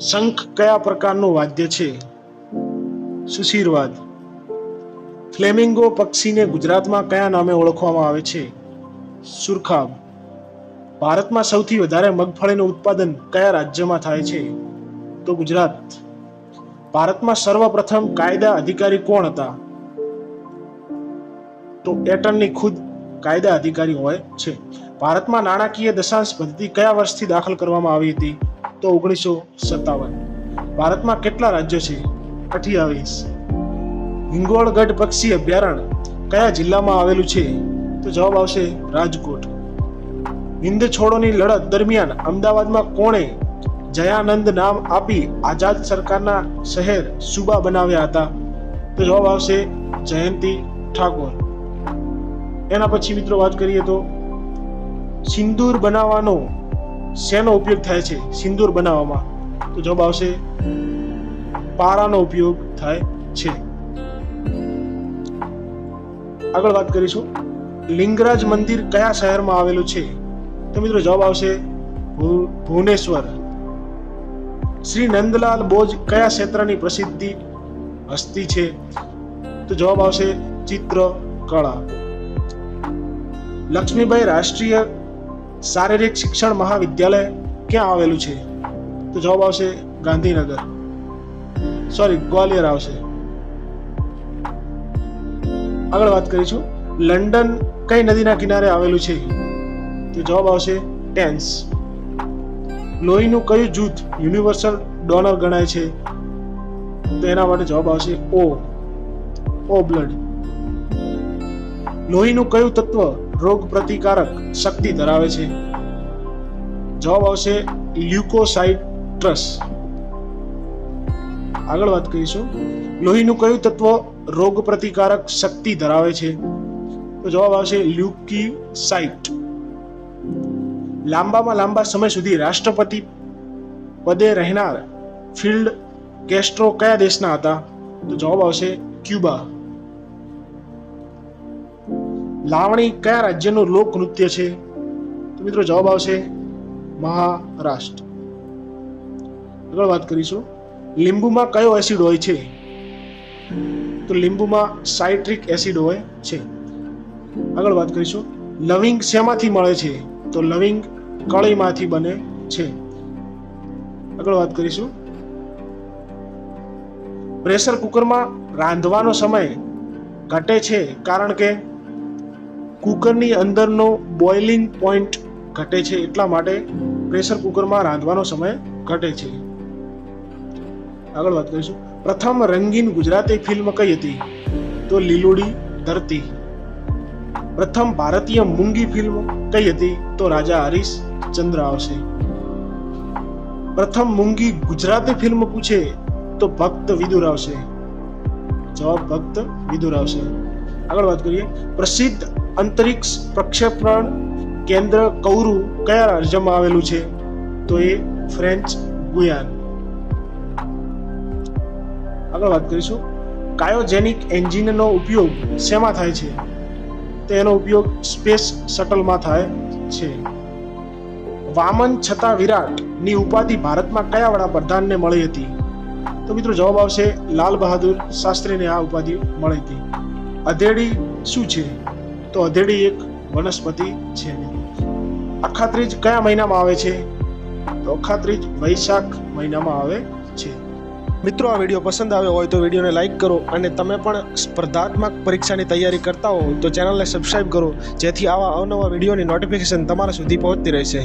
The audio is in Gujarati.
શંખ કયા પ્રકારનું વાદ્ય છે? સુશીરવાદ. ફ્લેમિંગો પક્ષીને ગુજરાતમાં કયા નામે ઓળખવામાં આવે છે? સુરખાબ. ભારતમાં સૌથી વધારે મગફળીનું ઉત્પાદન કયા રાજ્યમાં થાય છે? તો ગુજરાત. ભારતમાં સર્વપ્રથમ કાયદા અધિકારી કોણ હતા? તો એટર્ની ખુદ કાયદા અધિકારી હોય છે. ભારતમાં નાણાકીય દશાંશ પદ્ધતિ કયા વર્ષથી દાખલ કરવામાં આવી હતી? તો ઓગણીસો સત્તાવન. ભારતમાં કેટલા રાજ્યો છે? અઠ્યાવીસ. હિંગોળગઢ પક્ષી અભયારણ્ય કયા જિલ્લામાં આવેલું છે? તો જવાબ આવશે રાજકોટ. હિંદ છોડોની લડત દરમિયાન અમદાવાદમાં કોણે જયાનંદ નામ આપી આઝાદ સરકારના શહેર સુબા બનાવ્યા હતા? તો જવાબ આવશે જયંતી ઠાકોર. એના પછી મિત્રો વાત કરીએ તો સિંદૂર બનાવવાનો શેનો ઉપયોગ થાય છે સિંદૂર બનાવવામાં? તો જવાબ આવશે, પારાનો ઉપયોગ થાય છે. આગળ વાત કરીશું. લિંગરાજ મંદિર કયા શહેરમાં આવેલું છે? તો મિત્રો જવાબ આવશે ભુવનેશ્વર. શ્રી નંદલાલ બોઝ કયા ક્ષેત્રની પ્રસિદ્ધિ હસ્તી છે? તો જવાબ આવશે ચિત્ર કળા લક્ષ્મીબાઈ રાષ્ટ્રીય શારીરિક શિક્ષણ મહાવિદ્યાલય ક્યાં આવેલું છે? તો જવાબ આવશે ગાંધીનગર. સોરી ગ્વાલિયર આવશે. આગળ વાત કરીશું. લંડન કઈ નદીના કિનારે આવેલું છે? તો જવાબ આવશે ટેન્સ. લોહીનું કયું જૂથ યુનિવર્સલ ડોનર ગણાય છે? તો એના માટે જવાબ આવશે ઓ. ઓ બ્લડ. લોહીનું કયું તત્વ રોગ પ્રતિકારક શક્તિ ધરાવે છે? જવાબ આવશે લ્યુકોસાઇટ્રસ. આગળ વાત કરીશું. લોહીનું કયું તત્વ રોગ પ્રતિકારક શક્તિ ધરાવે છે? તો જવાબ આવશે લ્યુકીસાઇટ. લાંબામાં લાંબા સમય સુધી રાષ્ટ્રપતિ પદે રહેનાર ફિલ્ડ કેસ્ટ્રો કયા દેશના હતા? તો જવાબ આવશે ક્યુબા. લાવણી કયા રાજ્યનું લોક નૃત્ય છે? તો મિત્રો જવાબ આવશે મહારાષ્ટ્ર. આગળ વાત કરીશું. લીંબુમાં કયો એસિડ હોય છે? તો લીંબુમાં સાઇટ્રિક એસિડ હોય છે. આગળ વાત કરીશું. લવિંગ શેમાંથી મળે છે? તો લવિંગ કળીમાંથી બને છે. આગળ વાત કરીશું. પ્રેશર કુકરમાં રાંધવાનો સમય ઘટે છે કારણ કે કુકરની અંદરનો બોઇલિંગ પોઈન્ટ ઘટે છે એટલા માટે પ્રેશર કુકરમાં રાંધવાનો સમય ઘટે છે. આગળ વાત કરીશું. પ્રથમ રંગીન ગુજરાતી ફિલ્મ કઈ હતી? તો લીલુડી ધરતી. પ્રથમ ભારતીય મૂંગી ફિલ્મ કઈ હતી? તો રાજા હરીશ ચંદ્ર આવશે. પ્રથમ મૂંગી ગુજરાતી ફિલ્મ પૂછે તો ભક્ત વિદુર આવશે. જવાબ ભક્ત વિદુર આવશે. આગળ વાત કરીએ. પ્રસિદ્ધ અંતરિક્ષ પ્રક્ષેપણ કેન્દ્ર કૌરુ કયા રાજ્યમાં આવેલું છે? તો એ ફ્રેન્ચ ગુયાન. આગળ વાત કરીશું. કાયોજેનિક એન્જિનનો ઉપયોગ શેમાં થાય છે? તો એનો ઉપયોગ સ્પેસ શટલમાં થાય છે. વામન છતાં વિરાટની ઉપાધિ ભારતમાં કયા વડાપ્રધાનને મળી હતી? તો મિત્રો જવાબ આવશે લાલ બહાદુર શાસ્ત્રીને આ ઉપાધિ મળી હતી. અધેડી શું છે? તો અધેડી એક વનસ્પતિ છે. અખાત્રીજ કયા મહિનામાં આવે છે? તો અખાત્રીજ વૈશાખ મહિનામાં આવે છે. મિત્રો, આ વીડિયો પસંદ આવ્યો હોય તો વિડીયોને લાઇક કરો અને તમે પણ સ્પર્ધાત્મક પરીક્ષાની તૈયારી કરતા હો તો ચેનલને સબસ્ક્રાઇબ કરો, જેથી આવા અવનવા વિડીયોની નોટિફિકેશન તમારા સુધી પહોંચતી રહેશે.